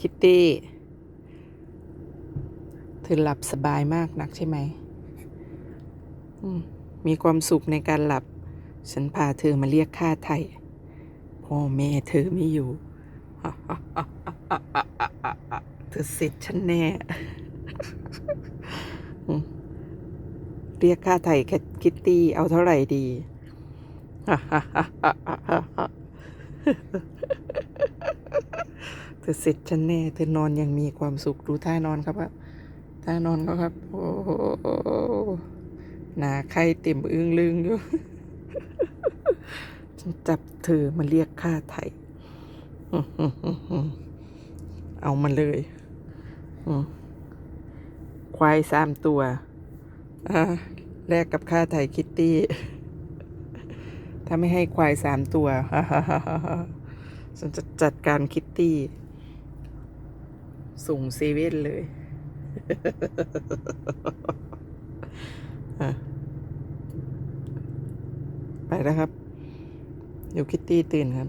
คิตตี้ เธอหลับสบายมากนักใช่ไหมมีความสุขในการหลับ ฉันพาเธอมาเรียกค่าไถ่พ่อแม่เธอไม่อยู่ เธอเสร็จฉันแน่ เรียกค่าไถ่แคทคิตตี้เอาเท่าไหร่ดี เธอเสร็จฉันแน่ เธอนอนอยังมีความสุข ดูท่านอนครับว่าท่านอนเขาครับ โอ้โหหนาไข้เต็มอึ้งลึงอยู่ ฉันจับเธอมาเรียกค่าไถ่เอามาเลย ควายสามตัวแลกกับค่าไถ่คิตตี้ ถ้าไม่ให้ควายสามตัว ฉันจะจัดการคิตตี้ ส่งเซเว่นเลย ไปแล้วครับ อยู่คิตตี้ตื่นครับ